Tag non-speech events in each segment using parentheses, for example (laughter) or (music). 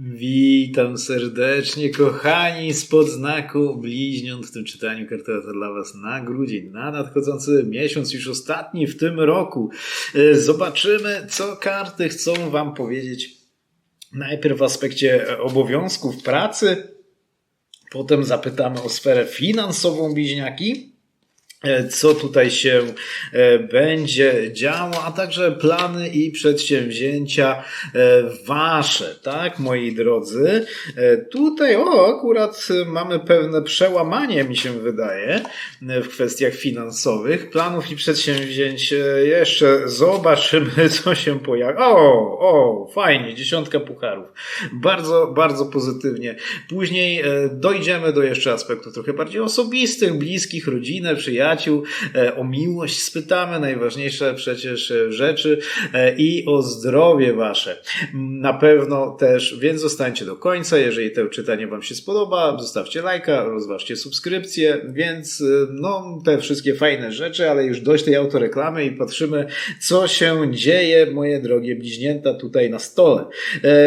Witam serdecznie, kochani, spod znaku bliźniąt w tym czytaniu kartota dla Was na grudzień, na nadchodzący miesiąc, już ostatni w tym roku. E, Zobaczymy, co karty chcą Wam powiedzieć. Najpierw w aspekcie obowiązków pracy, potem zapytamy o sferę finansową bliźniaki. E, Co tutaj się e, będzie działo, a także plany i przedsięwzięcia e, wasze, tak, moi drodzy. Tutaj, o, akurat mamy pewne przełamanie, mi się wydaje, w kwestiach finansowych. Planów i przedsięwzięć jeszcze zobaczymy, (laughs) co się pojawi. O, o, fajnie, dziesiątka pucharów. Bardzo, bardzo pozytywnie. Później dojdziemy do jeszcze aspektów trochę bardziej osobistych, bliskich, rodzinę, przyjaciół, e, o miłość spytamy, najważniejsze przecież e, rzeczy e, i o zdrowie wasze. Na pewno też, więc zostańcie do końca, jeżeli to czytanie wam się spodoba, zostawcie lajka, rozważcie subskrypcję, więc no te wszystkie fajne rzeczy, ale już dość tej autoreklamy i patrzymy, co się dzieje, moje drogie bliźnięta, tutaj na stole.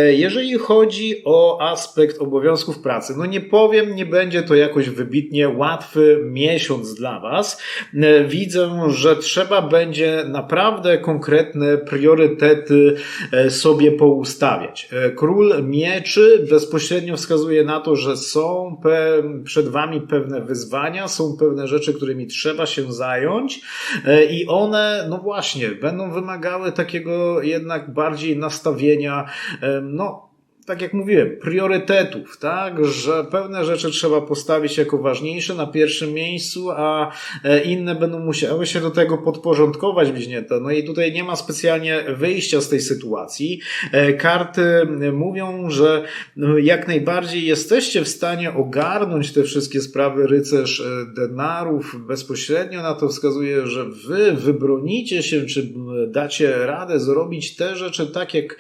Jeżeli chodzi o aspekt obowiązków pracy, no nie powiem, nie będzie to jakoś wybitnie łatwy miesiąc dla Was. E, Widzę, że trzeba będzie naprawdę konkretne priorytety e, sobie poustawiać. E, Król mieczy bezpośrednio wskazuje na to, że są przed Wami pewne wyzwania, są pewne rzeczy, którymi trzeba się zająć i one, no właśnie, będą wymagały takiego jednak bardziej nastawienia, no, tak jak mówiłem, priorytetów, tak, że pewne rzeczy trzeba postawić jako ważniejsze na pierwszym miejscu, a e, inne będą musiały się do tego podporządkować bliźnięta. No i tutaj nie ma specjalnie wyjścia z tej sytuacji. E, Karty mówią, że jak najbardziej jesteście w stanie ogarnąć te wszystkie sprawy rycerz e, denarów bezpośrednio na to wskazuje, że wy wybronicie się, czy dacie radę zrobić te rzeczy tak, jak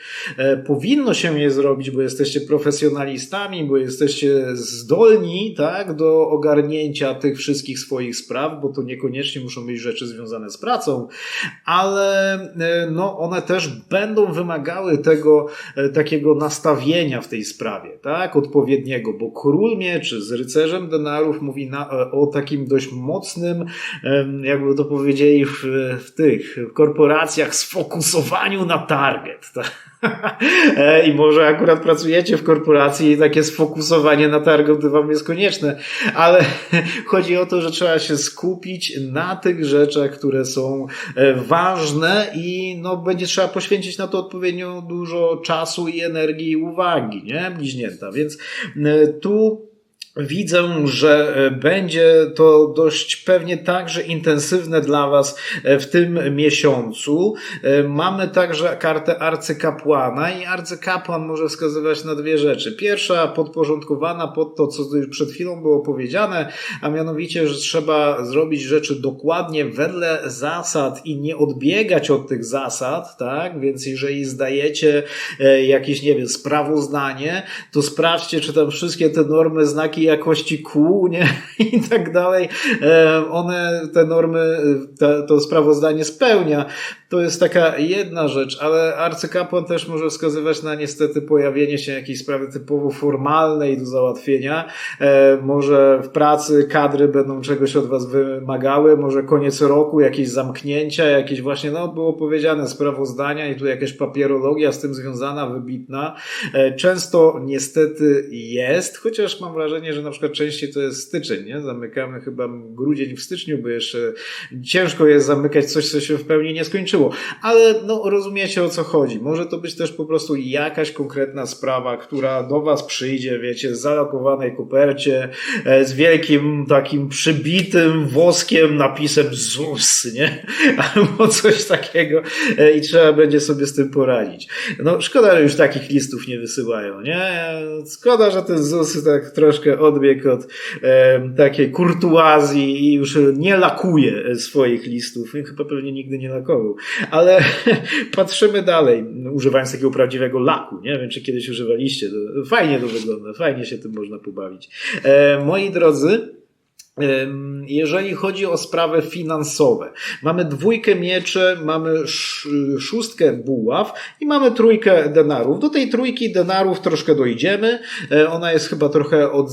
powinno się je zrobić, bo jesteście profesjonalistami, bo jesteście zdolni, tak, do ogarnięcia tych wszystkich swoich spraw, bo to niekoniecznie muszą być rzeczy związane z pracą, ale e, no, one też będą wymagały tego e, takiego nastawienia w tej sprawie, tak, odpowiedniego, bo król mieczy z rycerzem denarów mówi na, e, o takim dość mocnym, jakby to powiedzieli w, w tych korporacjach, sfokusowaniu na target. Tak? (laughs) E, I może akurat pracujecie w korporacji i takie sfokusowanie na target wam jest konieczne, ale (laughs) chodzi o to, że trzeba się skupić na tych rzeczach, które są e, ważne i no, będzie trzeba poświęcić na to odpowiednio dużo czasu i energii i uwagi, nie? Bliźnięta. Więc e, tu Widzę, że e, będzie to dość pewnie także intensywne dla Was e, w tym miesiącu. E, Mamy także kartę arcykapłana i arcykapłan może wskazywać na dwie rzeczy. Pierwsza podporządkowana pod to, co już przed chwilą było powiedziane, a mianowicie, że trzeba zrobić rzeczy dokładnie wedle zasad i nie odbiegać od tych zasad, tak? Więc jeżeli zdajecie jakieś, nie wiem, sprawozdanie, to sprawdźcie, czy tam wszystkie te normy, znaki jakości kół, nie? (laughs) I tak dalej, e, one, te normy, e, to, to sprawozdanie spełnia. To jest taka jedna rzecz, ale arcykapłan też może wskazywać na niestety pojawienie się jakiejś sprawy typowo formalnej do załatwienia. E, może w pracy kadry będą czegoś od Was wymagały, może koniec roku, jakieś zamknięcia, jakieś właśnie, no było powiedziane, sprawozdania i tu jakaś papierologia z tym związana, wybitna. Często niestety jest, chociaż mam wrażenie, że na przykład częściej to jest styczeń, nie? Zamykamy chyba grudzień w styczniu, bo jeszcze ciężko jest zamykać coś, co się w pełni nie skończyło. Ale no, rozumiecie o co chodzi. Może to być też po prostu jakaś konkretna sprawa, która do Was przyjdzie, wiecie, w zalakowanej kopercie, e, z wielkim takim przybitym woskiem napisem ZUS, nie? (laughs) Albo coś takiego e, i trzeba będzie sobie z tym poradzić. No, szkoda, że już takich listów nie wysyłają, nie? Szkoda, że ten ZUS tak troszkę odbiegł od e, takiej kurtuazji i już nie lakuje swoich listów. Chyba pewnie nigdy nie lakował. Ale (laughs) patrzymy dalej, używając takiego prawdziwego laku. Nie wiem, czy kiedyś używaliście. Fajnie to wygląda, fajnie się tym można pobawić. E, moi drodzy, Jeżeli chodzi o sprawy finansowe, mamy dwójkę mieczy, mamy szóstkę buław i mamy trójkę denarów. Do tej trójki denarów troszkę dojdziemy. E, ona jest chyba trochę od,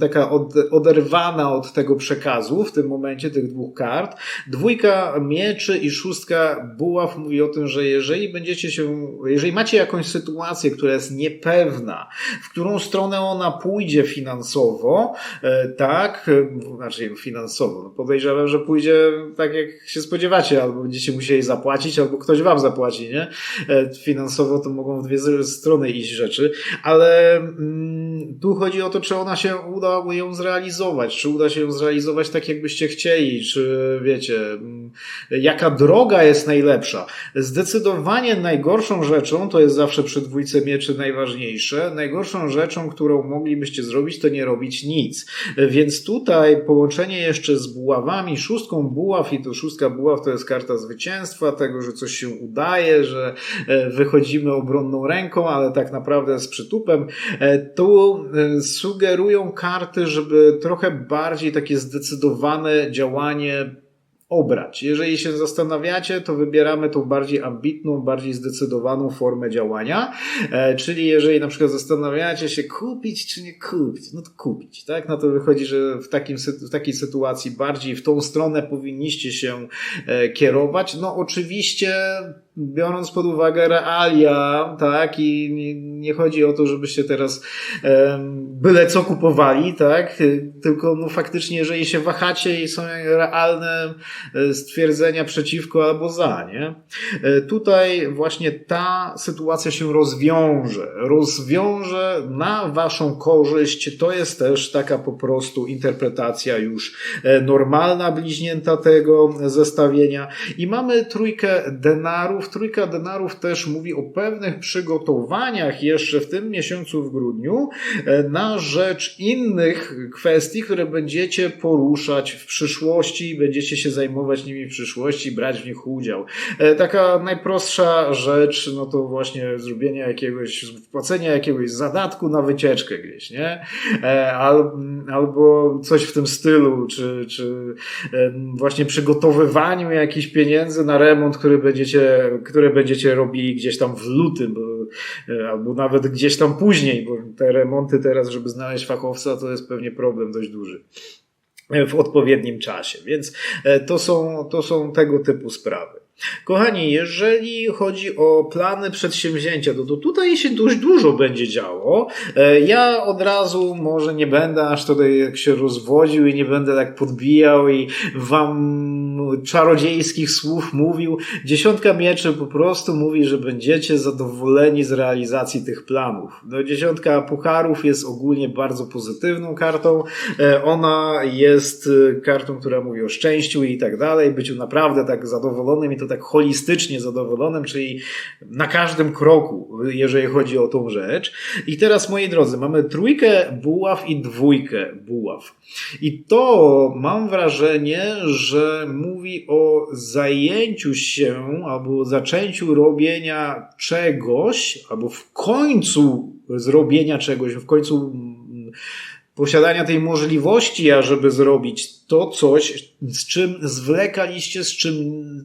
taka od, oderwana od tego przekazu w tym momencie tych dwóch kart. Dwójka mieczy i szóstka buław mówi o tym, że jeżeli będziecie się, jeżeli macie jakąś sytuację, która jest niepewna, w którą stronę ona pójdzie finansowo, e, tak, znaczy finansowo. No podejrzewam, że pójdzie tak jak się spodziewacie, albo będziecie musieli zapłacić, albo ktoś wam zapłaci, nie? E, finansowo to mogą w dwie strony iść rzeczy, ale mm, tu chodzi o to, czy ona się uda ją zrealizować, czy uda się ją zrealizować tak, jakbyście chcieli, czy wiecie, mm, jaka droga jest najlepsza. Zdecydowanie najgorszą rzeczą, to jest zawsze przy dwójce mieczy najważniejsze, najgorszą rzeczą, którą moglibyście zrobić, to nie robić nic. Więc tutaj połączenie jeszcze z buławami, szóstką buław i to szóstka buław to jest karta zwycięstwa, tego, że coś się udaje, że e, wychodzimy obronną ręką, ale tak naprawdę z przytupem. E, tu e, sugerują karty, żeby trochę bardziej takie zdecydowane działanie obrać. Jeżeli się zastanawiacie, to wybieramy tą bardziej ambitną, bardziej zdecydowaną formę działania. E, czyli jeżeli na przykład zastanawiacie się kupić czy nie kupić, no to kupić, tak? No to wychodzi, że w, takim, w takiej sytuacji bardziej w tą stronę powinniście się e, kierować. No oczywiście biorąc pod uwagę realia, tak, i nie, nie chodzi o to, żebyście teraz um, byle co kupowali, tak, tylko no faktycznie, jeżeli się wahacie i są realne e, stwierdzenia przeciwko albo za, nie, e, tutaj właśnie ta sytuacja się rozwiąże, rozwiąże na waszą korzyść, to jest też taka po prostu interpretacja już e, normalna bliźnięta tego zestawienia. I mamy trójkę denarów, denarów, trójka denarów też mówi o pewnych przygotowaniach jeszcze w tym miesiącu w grudniu e, na rzecz innych kwestii, które będziecie poruszać w przyszłości będziecie się zajmować nimi w przyszłości, brać w nich udział. E, taka najprostsza rzecz, no to właśnie zrobienie jakiegoś, wpłacenia jakiegoś zadatku na wycieczkę gdzieś, nie? E, albo coś w tym stylu, czy, czy właśnie przygotowywaniu jakichś pieniędzy na remont, który będziecie które będziecie robili gdzieś tam w lutym, e, albo nawet gdzieś tam później, bo te remonty teraz, żeby znaleźć fachowca, to jest pewnie problem dość duży e, w odpowiednim czasie. Więc e, to są, to są tego typu sprawy. Kochani, jeżeli chodzi o plany przedsięwzięcia, to, to tutaj się dość dużo będzie działo. Ja od razu może nie będę aż tutaj jak się rozwodził i nie będę tak podbijał i wam czarodziejskich słów mówił. Dziesiątka mieczy po prostu mówi, że będziecie zadowoleni z realizacji tych planów. No, dziesiątka pucharów jest ogólnie bardzo pozytywną kartą. E, ona jest e, kartą, która mówi o szczęściu i tak dalej, byciu naprawdę tak zadowolonym i to tak holistycznie zadowolonym, czyli na każdym kroku, jeżeli chodzi o tą rzecz. I teraz, moi drodzy, mamy trójkę buław i dwójkę buław. I to mam wrażenie, że mówi o zajęciu się albo zaczęciu robienia czegoś, albo w końcu zrobienia czegoś, w końcu posiadania tej możliwości, ażeby zrobić to coś, z czym zwlekaliście, z czym,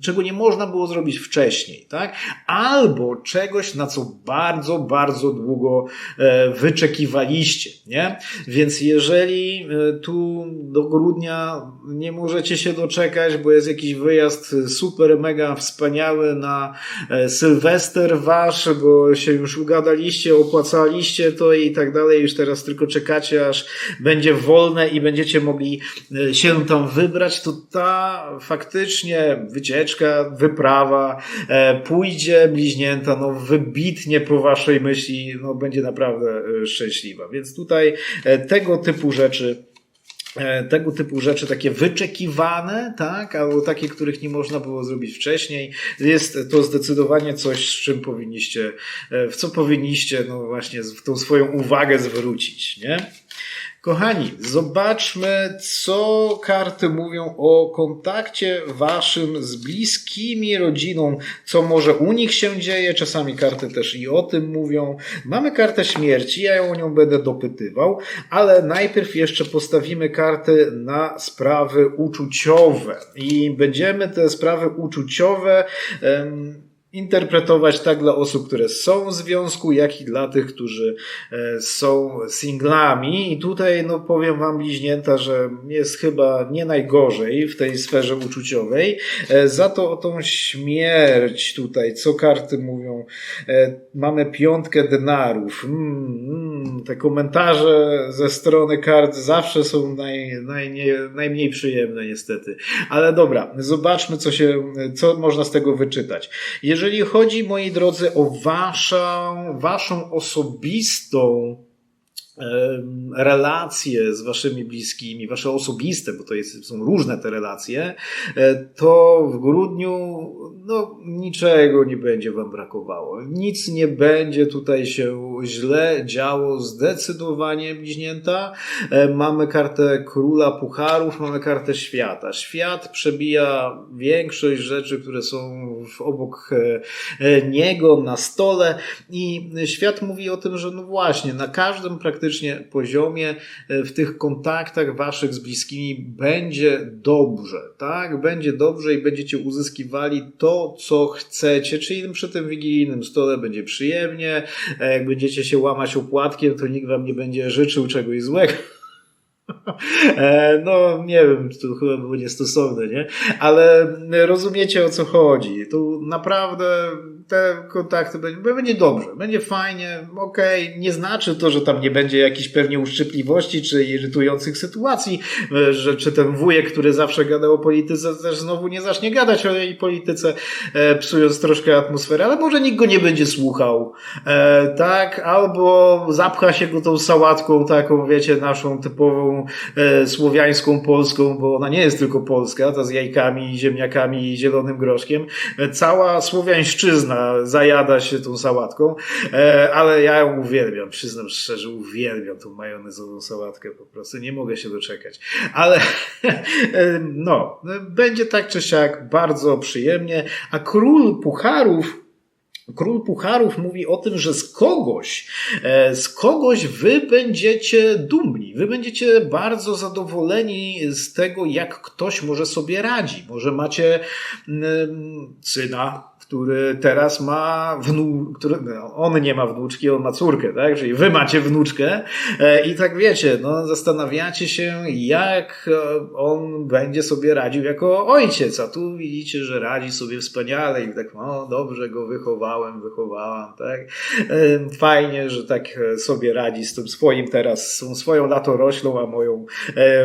czego nie można było zrobić wcześniej, tak? Albo czegoś, na co bardzo, bardzo długo e, wyczekiwaliście, nie? Więc jeżeli e, tu do grudnia nie możecie się doczekać, bo jest jakiś wyjazd super, mega wspaniały na e, Sylwester wasz, bo się już ugadaliście, opłacaliście to i tak dalej, już teraz tylko czekacie, aż będzie wolne i będziecie mogli się tam wybrać, to ta faktycznie wycieczka, wyprawa e, pójdzie bliźnięta no, wybitnie po waszej myśli, no, będzie naprawdę e, szczęśliwa. Więc tutaj e, tego typu rzeczy tego typu rzeczy takie wyczekiwane, tak, albo takie, których nie można było zrobić wcześniej, jest to zdecydowanie coś, z czym powinniście, w co powinniście, no właśnie, w tą swoją uwagę zwrócić, nie? Kochani, zobaczmy, co karty mówią o kontakcie waszym z bliskimi rodziną, co może u nich się dzieje. Czasami karty też i o tym mówią. Mamy kartę śmierci, ja ją o nią będę dopytywał, ale najpierw jeszcze postawimy karty na sprawy uczuciowe i będziemy te sprawy uczuciowe. Um, interpretować tak dla osób, które są w związku, jak i dla tych, którzy e, są singlami. I tutaj, no powiem Wam, bliźnięta, że jest chyba nie najgorzej w tej sferze uczuciowej. E, za to o tą śmierć tutaj, co karty mówią. E, mamy piątkę denarów. Mm, mm, te komentarze ze strony kart zawsze są naj, naj, nie, najmniej przyjemne, niestety. Ale dobra, zobaczmy, co się, co można z tego wyczytać. Jeżeli jeżeli chodzi, moi drodzy, o waszą, waszą osobistą relacje z waszymi bliskimi, wasze osobiste, bo to jest, są różne te relacje, e, to w grudniu no, niczego nie będzie wam brakowało. Nic nie będzie tutaj się źle działo zdecydowanie bliźnięta. E, mamy kartę króla pucharów, mamy kartę świata. Świat przebija większość rzeczy, które są obok e, niego na stole i świat mówi o tym, że no właśnie, na każdym praktycznie faktycznie poziomie, e, w tych kontaktach waszych z bliskimi będzie dobrze, tak? Będzie dobrze i będziecie uzyskiwali to, co chcecie, czyli przy tym wigilijnym stole będzie przyjemnie, e, jak będziecie się łamać opłatkiem, to nikt wam nie będzie życzył czegoś złego. (laughs) E, no, nie wiem, to chyba było niestosowne, nie? Ale rozumiecie o co chodzi. Tu naprawdę te kontakty będzie, dobrze, będzie fajnie, okej, okay. nie znaczy to, że tam nie będzie jakichś pewnie uszczypliwości czy irytujących sytuacji, e, że czy ten wujek, który zawsze gadał o polityce, też znowu nie zacznie gadać o jej polityce, e, psując troszkę atmosferę, ale może nikt go nie będzie słuchał, e, tak, albo zapcha się go tą sałatką taką, wiecie, naszą typową słowiańską, polską, bo ona nie jest tylko polska, ta z jajkami, ziemniakami i zielonym groszkiem, cała słowiańszczyzna zajada się tą sałatką, e, ale ja ją uwielbiam, przyznam szczerze, uwielbiam tą majonezową sałatkę po prostu, nie mogę się doczekać. Ale (laughs) e, no, będzie tak czy siak bardzo przyjemnie, a król pucharów Król Pucharów mówi o tym, że z kogoś, e, z kogoś wy będziecie dumni, wy będziecie bardzo zadowoleni z tego, jak ktoś może sobie radzi. Może macie syna, który teraz ma wnu, który, no, on nie ma wnuczki, on ma córkę, tak? Czyli wy macie wnuczkę e, i tak wiecie, no zastanawiacie się, jak e, on będzie sobie radził jako ojciec, a tu widzicie, że radzi sobie wspaniale i tak, no dobrze go wychowałem, wychowałam, tak? E, fajnie, że tak sobie radzi z tym swoim teraz, z swoją latoroślą, a moją,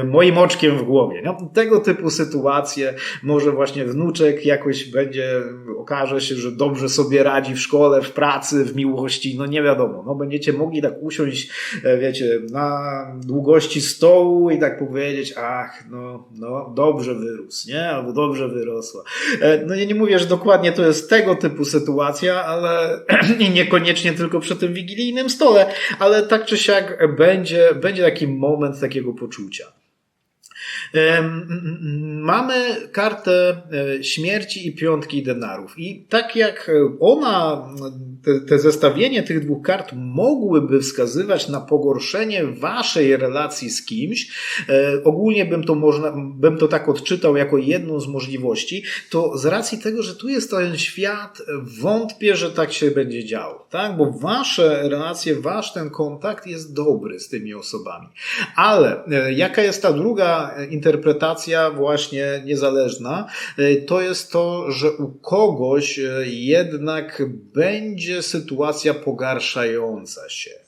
moim oczkiem w głowie. No, tego typu sytuacje, może właśnie wnuczek jakoś będzie, okaże się, że dobrze sobie radzi w szkole, w pracy, w miłości, no nie wiadomo. No będziecie mogli tak usiąść, e, wiecie, na długości stołu i tak powiedzieć, ach, no, no dobrze wyrósł, nie? Albo dobrze wyrosła. E, no ja nie mówię, że dokładnie to jest tego typu sytuacja, ale (clears throat) i niekoniecznie tylko przy tym wigilijnym stole, ale tak czy siak będzie, będzie taki moment takiego poczucia. Mamy kartę e, śmierci i piątki denarów. I tak jak ona, te, te zestawienie tych dwóch kart mogłyby wskazywać na pogorszenie waszej relacji z kimś, e, ogólnie bym to, można, bym to tak odczytał jako jedną z możliwości, to z racji tego, że tu jest ten świat, wątpię, że tak się będzie działo, tak? Bo wasze relacje, wasz ten kontakt jest dobry z tymi osobami. Ale e, jaka jest ta druga interpretacja właśnie niezależna, e, to jest to, że u kogoś e, jednak będzie sytuacja pogarszająca się.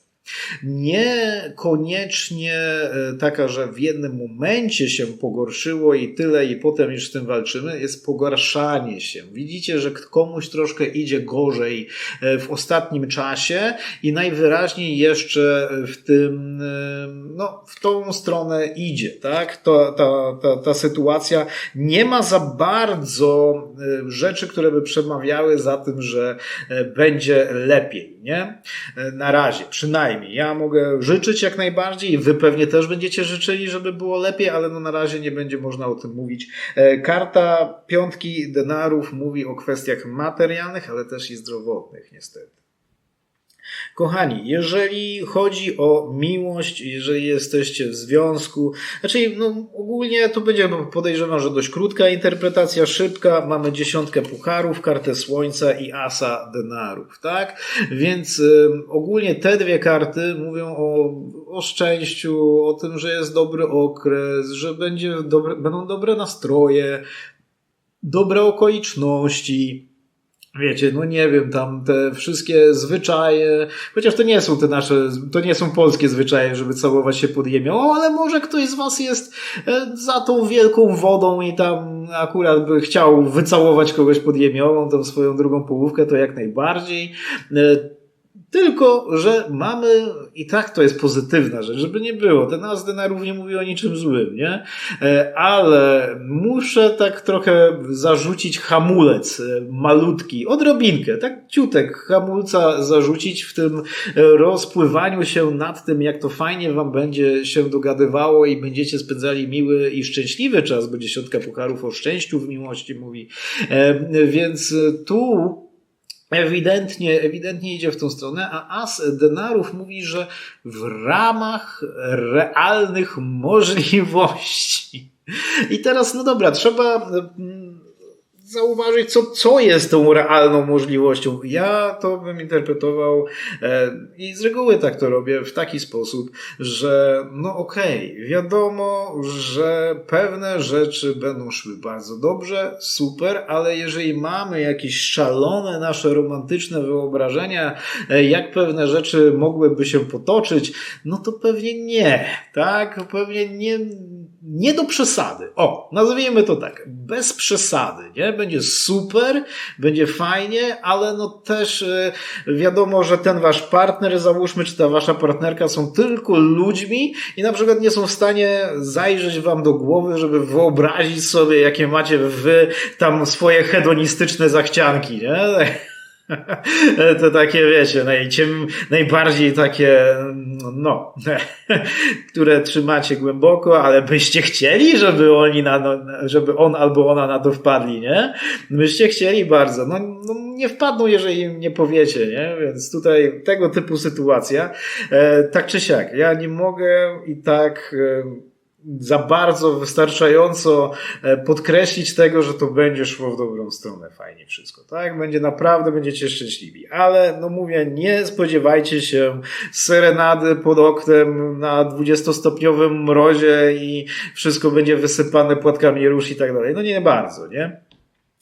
Niekoniecznie e, taka, że w jednym momencie się pogorszyło i tyle, i potem już z tym walczymy, jest pogarszanie się. Widzicie, że komuś troszkę idzie gorzej e, w ostatnim czasie i najwyraźniej jeszcze w tym, e, no, w tą stronę idzie, tak? Ta, ta, ta, ta sytuacja nie ma za bardzo rzeczy, które by przemawiały za tym, że będzie lepiej, nie? Na razie, przynajmniej Ja mogę życzyć jak najbardziej, wy pewnie też będziecie życzyli, żeby było lepiej, ale no na razie nie będzie można o tym mówić. E, karta piątki denarów mówi o kwestiach materialnych, ale też i zdrowotnych, niestety. Kochani, jeżeli chodzi o miłość, jeżeli jesteście w związku, znaczy no, ogólnie to będzie podejrzewam, że dość krótka interpretacja, szybka. Mamy dziesiątkę pucharów, kartę słońca i asa denarów, tak? Więc y, ogólnie te dwie karty mówią o, o szczęściu, o tym, że jest dobry okres, że będzie dobre, będą dobre nastroje, dobre okoliczności Wiecie, no nie wiem, tam te wszystkie zwyczaje, chociaż to nie są te nasze, to nie są polskie zwyczaje, żeby całować się pod jemią, ale może ktoś z was jest e, za tą wielką wodą i tam akurat by chciał wycałować kogoś pod jemią, tą swoją drugą połówkę, to jak najbardziej. E, tylko, że mamy, i tak to jest pozytywna rzecz, żeby nie było. Ten nas denarów nie mówi o niczym złym, nie? E, ale muszę tak trochę zarzucić hamulec e, malutki, odrobinkę, tak ciutek hamulca zarzucić w tym rozpływaniu się nad tym, jak to fajnie wam będzie się dogadywało i będziecie spędzali miły i szczęśliwy czas, bo dziesiątka pucharów o szczęściu w miłości mówi. E, więc tu ewidentnie, ewidentnie idzie w tą stronę, a as denarów mówi, że w ramach realnych możliwości. I teraz, no dobra, trzeba zauważyć, co, co jest tą realną możliwością. Ja to bym interpretował e, i z reguły tak to robię w taki sposób, że no okej, okay, wiadomo, że pewne rzeczy będą szły bardzo dobrze, super, ale jeżeli mamy jakieś szalone nasze romantyczne wyobrażenia, e, jak pewne rzeczy mogłyby się potoczyć, no to pewnie nie, tak? Pewnie nie, nie do przesady. O, nazwijmy to tak, bez przesady, nie? Będzie super, będzie fajnie, ale no też e, wiadomo, że ten wasz partner, załóżmy, czy ta wasza partnerka są tylko ludźmi i na przykład nie są w stanie zajrzeć wam do głowy, żeby wyobrazić sobie, jakie macie wy tam swoje hedonistyczne zachcianki, nie? (laughs) (laughs) To takie, wiecie, najciem, najbardziej takie, no, (laughs) które trzymacie głęboko, ale byście chcieli, żeby oni na, no, żeby on albo ona na to wpadli, nie? Byście chcieli bardzo. No, no nie wpadną, jeżeli im nie powiecie, nie? Więc tutaj tego typu sytuacja. E, tak czy siak, ja nie mogę i tak e, za bardzo wystarczająco e, podkreślić tego, że to będzie szło w dobrą stronę fajnie wszystko, tak? Będzie naprawdę, będziecie szczęśliwi. Ale, no mówię, nie spodziewajcie się serenady pod oknem na 20-stopniowym mrozie i wszystko będzie wysypane płatkami róż i tak dalej. No nie bardzo, nie?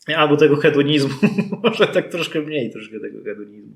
Albo tego hedonizmu, (laughs) może tak troszkę mniej troszkę tego hedonizmu.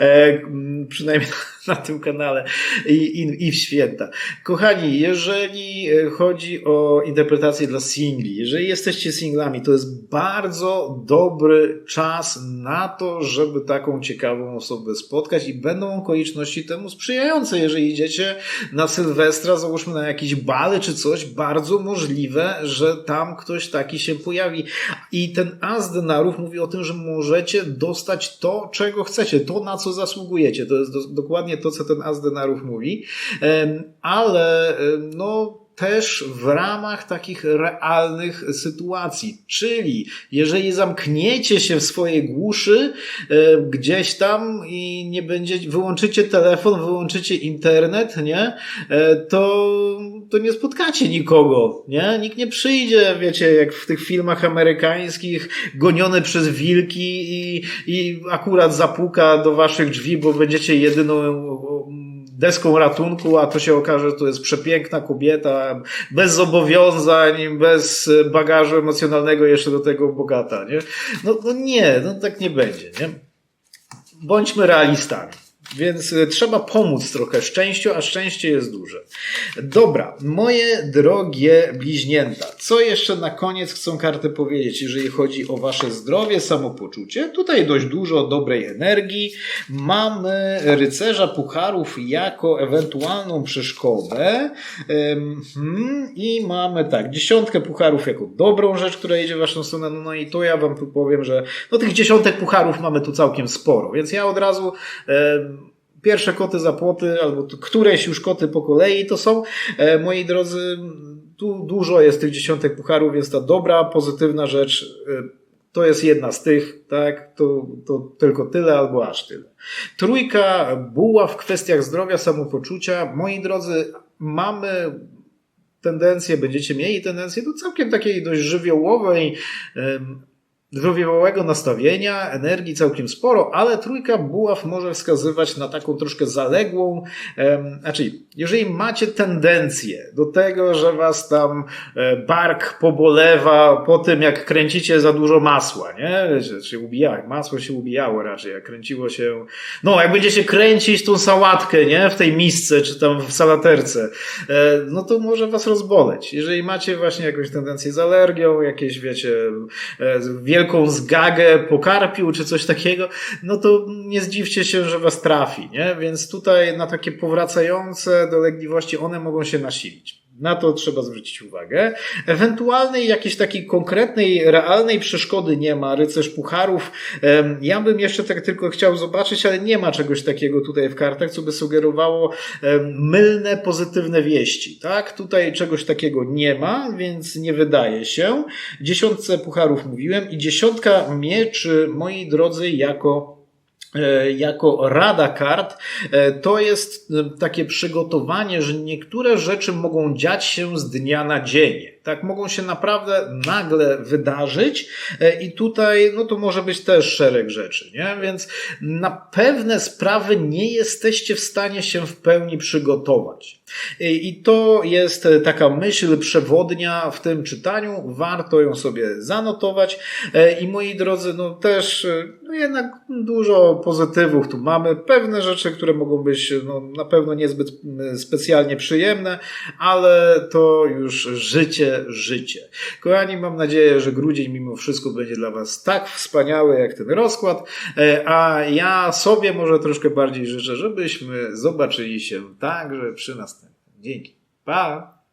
E, przynajmniej na, na, tym kanale I, i, i w święta. Kochani, jeżeli chodzi o interpretację dla singli, jeżeli jesteście singlami, to jest bardzo dobry czas na to, żeby taką ciekawą osobę spotkać i będą okoliczności temu sprzyjające. Jeżeli idziecie na Sylwestra, załóżmy na jakieś bale czy coś, bardzo możliwe, że tam ktoś taki się pojawi. I ten as denarów mówi o tym, że możecie dostać to, czego chcecie, to na co zasługujecie. To jest do, dokładnie to, co ten as denarów mówi. Ale no, też w ramach takich realnych sytuacji. Czyli jeżeli zamkniecie się w swojej głuszy e, gdzieś tam i nie będziecie, wyłączycie telefon, wyłączycie internet, nie, e, to, to nie spotkacie nikogo, nie? Nikt nie przyjdzie, wiecie, jak w tych filmach amerykańskich, goniony przez wilki i, i akurat zapuka do waszych drzwi, bo będziecie jedyną deską ratunku, a to się okaże, że to jest przepiękna kobieta, bez zobowiązań, bez bagażu emocjonalnego, jeszcze do tego bogata, nie? No, no nie, no tak nie będzie, nie? Bądźmy realistami. Więc e, trzeba pomóc trochę szczęściu, a szczęście jest duże. Dobra, moje drogie bliźnięta, co jeszcze na koniec chcą karty powiedzieć, jeżeli chodzi o wasze zdrowie, samopoczucie? Tutaj dość dużo dobrej energii. Mamy rycerza pucharów jako ewentualną przeszkodę. Hmm, I mamy tak, dziesiątkę pucharów jako dobrą rzecz, która idzie w waszą stronę. No i to ja wam tu powiem, że no tych dziesiątek pucharów mamy tu całkiem sporo, więc ja od razu pierwsze koty za płoty, albo któreś już koty po kolei to są. E, moi drodzy, tu dużo jest tych dziesiątek pucharów, więc ta dobra, pozytywna rzecz e, to jest jedna z tych, tak? To, to tylko tyle albo aż tyle. Trójka buła w kwestiach zdrowia, samopoczucia. Moi drodzy, mamy tendencję, będziecie mieli tendencję do całkiem takiej dość żywiołowej, em, żywiołowego nastawienia, energii całkiem sporo, ale trójka buław może wskazywać na taką troszkę zaległą, em, znaczy, jeżeli macie tendencję do tego, że was tam e, bark pobolewa po tym, jak kręcicie za dużo masła, nie? Że się ubija, masło się ubijało raczej, jak kręciło się, no, jak będziecie kręcić tą sałatkę, nie? W tej misce, czy tam w salaterce, e, no to może was rozboleć. Jeżeli macie właśnie jakąś tendencję z alergią, jakieś, wiecie, e, wielką zgagę po karpiu, czy coś takiego, no to nie zdziwcie się, że was trafi, nie? Więc tutaj na takie powracające dolegliwości one mogą się nasilić. Na to trzeba zwrócić uwagę. Ewentualnej jakiejś takiej konkretnej, realnej przeszkody nie ma. Rycerz Pucharów. Ja bym jeszcze tak tylko chciał zobaczyć, ale nie ma czegoś takiego tutaj w kartach, co by sugerowało mylne, pozytywne wieści. Tak? Tutaj czegoś takiego nie ma, więc nie wydaje się. Dziesiątce Pucharów mówiłem i dziesiątka mieczy, moi drodzy, jako jako rada kart, e, to jest e, takie przygotowanie, że niektóre rzeczy mogą dziać się z dnia na dzień. Tak, mogą się naprawdę nagle wydarzyć e, i tutaj, no to może być też szereg rzeczy, nie? Więc na pewne sprawy nie jesteście w stanie się w pełni przygotować. I i to jest e, taka myśl przewodnia w tym czytaniu. Warto ją sobie zanotować. E, I moi drodzy, no też e, no jednak dużo pozytywów tu mamy. Pewne rzeczy, które mogą być no, na pewno niezbyt m, specjalnie przyjemne, ale to już życie, życie. Kochani, mam nadzieję, że grudzień mimo wszystko będzie dla Was tak wspaniały jak ten rozkład, E, a ja sobie może troszkę bardziej życzę, żebyśmy zobaczyli się także przy następnym. Dzięki. Pa!